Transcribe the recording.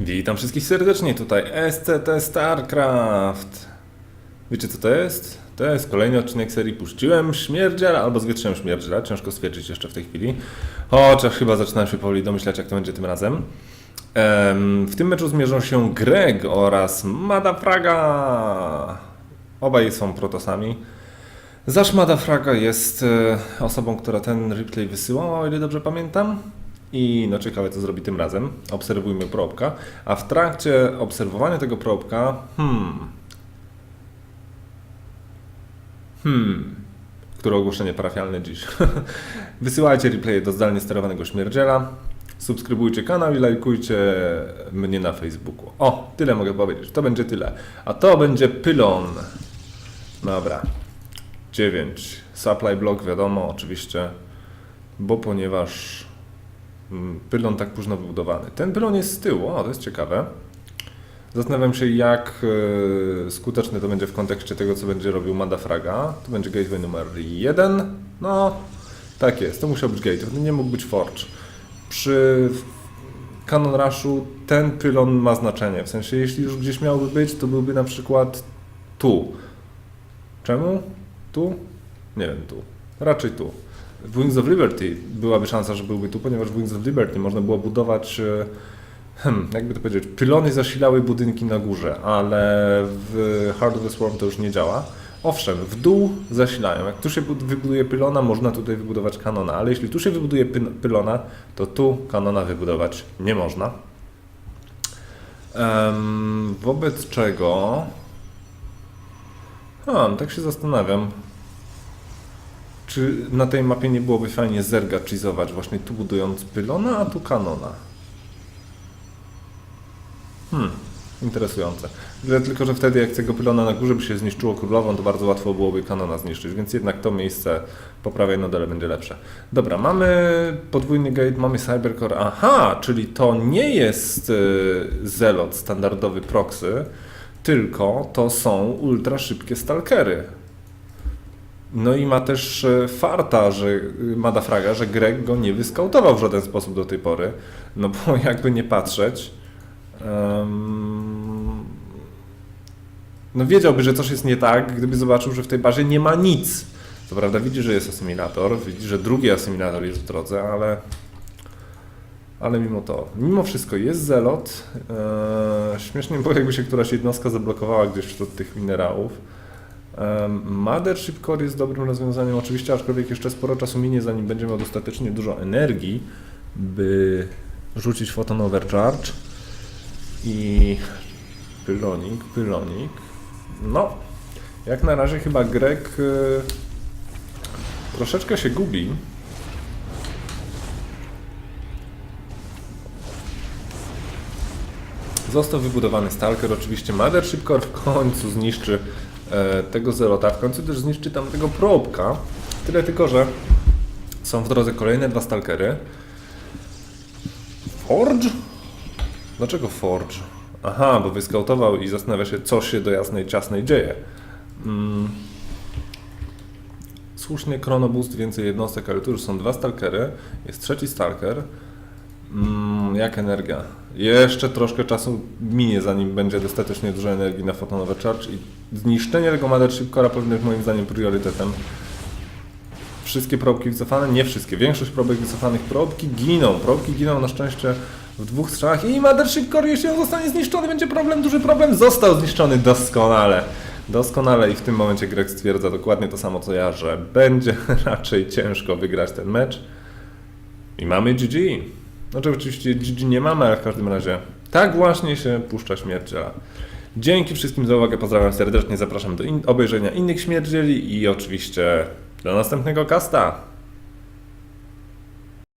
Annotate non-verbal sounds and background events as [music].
Witam wszystkich serdecznie, tutaj SCT StarCraft. Wiecie co to jest? To jest kolejny odcinek serii Puściłem Śmierdziela albo Zwietrzyłem Śmierdziela, ciężko stwierdzić jeszcze w tej chwili. Chociaż chyba zaczynam się powoli domyślać jak to będzie tym razem. Em, w tym meczu zmierzą się Greg oraz Madafraga. Obaj są protosami. Zaś Madafraga jest e, osobą, która ten replay wysyłała, o ile dobrze pamiętam. I no ciekawe co zrobi tym razem. Obserwujmy probka. A w trakcie obserwowania tego probka, hmm. Hmm. Które ogłoszenie parafialne dziś. [laughs] Wysyłajcie replaye do zdalnie sterowanego śmierdziela. Subskrybujcie kanał i lajkujcie mnie na Facebooku. O, tyle mogę powiedzieć. To będzie tyle. A to będzie pylon. Dobra. 9. Supply block wiadomo oczywiście, bo ponieważ pylon tak późno wybudowany. Ten pylon jest z tyłu, o to jest ciekawe. Zastanawiam się jak e, skuteczne to będzie w kontekście tego co będzie robił Madafraga. To będzie gateway numer 1. No, tak jest, to musiał być gateway, nie mógł być forge. Przy Canon Rushu ten pylon ma znaczenie, w sensie jeśli już gdzieś miałby być, to byłby na przykład tu. Czemu? Tu? Nie wiem, tu. Raczej tu. W Wings of Liberty byłaby szansa, że byłby tu, ponieważ w Wings of Liberty można było budować, e, hmm, jakby to powiedzieć, pylony zasilały budynki na górze, ale w Heart of the Swarm to już nie działa. Owszem, w dół zasilają. Jak tu się bud- wybuduje pylona, można tutaj wybudować kanona, ale jeśli tu się wybuduje py- pylona, to tu kanona wybudować nie można. Em, wobec czego a, no tak się zastanawiam. Czy na tej mapie nie byłoby fajnie zergaczyzować właśnie tu budując pylona, a tu kanona? Hmm, interesujące. Tylko, że wtedy jak tego pylona na górze by się zniszczyło królową, to bardzo łatwo byłoby kanona zniszczyć, więc jednak to miejsce po prawej nodele będzie lepsze. Dobra, mamy podwójny gate, mamy cybercore. Aha, czyli to nie jest y, zelot standardowy proxy, tylko to są ultra szybkie stalkery. No i ma też e, farta, że y, Madafraga, że Greg go nie wyskautował w żaden sposób do tej pory. No bo [laughs] jakby nie patrzeć. em, no wiedziałby, że coś jest nie tak, gdyby zobaczył, że w tej bazie nie ma nic. Co prawda widzi, że jest asymilator, widzi, że drugi asymilator jest w drodze, ale ale mimo to, mimo wszystko jest zelot. Eee, śmiesznie było, jakby się któraś jednostka zablokowała gdzieś wśród tych minerałów. Mothership Core jest dobrym rozwiązaniem, oczywiście, aczkolwiek jeszcze sporo czasu minie, zanim będzie miał dostatecznie dużo energii, by rzucić Photon Overcharge. I pylonik, pylonik. No, jak na razie chyba Greg e, troszeczkę się gubi. Został wybudowany Stalker, oczywiście Mothership Core w końcu zniszczy tego Zerota, w końcu też zniszczy tamtego probka. Tyle tylko, że są w drodze kolejne dwa Stalkery. Forge? Dlaczego Forge? Aha, bo wyskautował i zastanawia się, co się do jasnej ciasnej dzieje. Mm. Słusznie, Chronoboost, więcej jednostek, ale tu już są dwa Stalkery, jest trzeci Stalker. Jak energia? Jeszcze troszkę czasu minie, zanim będzie dostatecznie dużo energii na fotonowe charge i zniszczenie tego Mothership Core'a powinno być moim zdaniem priorytetem. Wszystkie probki wycofane? Nie wszystkie. Większość probek wycofanych probki giną. Probki giną na szczęście w dwóch strzałach i Mothership Core, jeśli on zostanie zniszczony, będzie problem, duży problem. Został zniszczony doskonale. Doskonale i w tym momencie Greg stwierdza dokładnie to samo co ja, że będzie [laughs] raczej ciężko wygrać ten mecz. I mamy GG. Znaczy oczywiście GG nie mamy, ale w każdym razie tak właśnie się puszcza śmierdziela. Dzięki wszystkim za uwagę, pozdrawiam serdecznie, zapraszam do in- obejrzenia innych śmierdzieli i oczywiście do następnego kasta.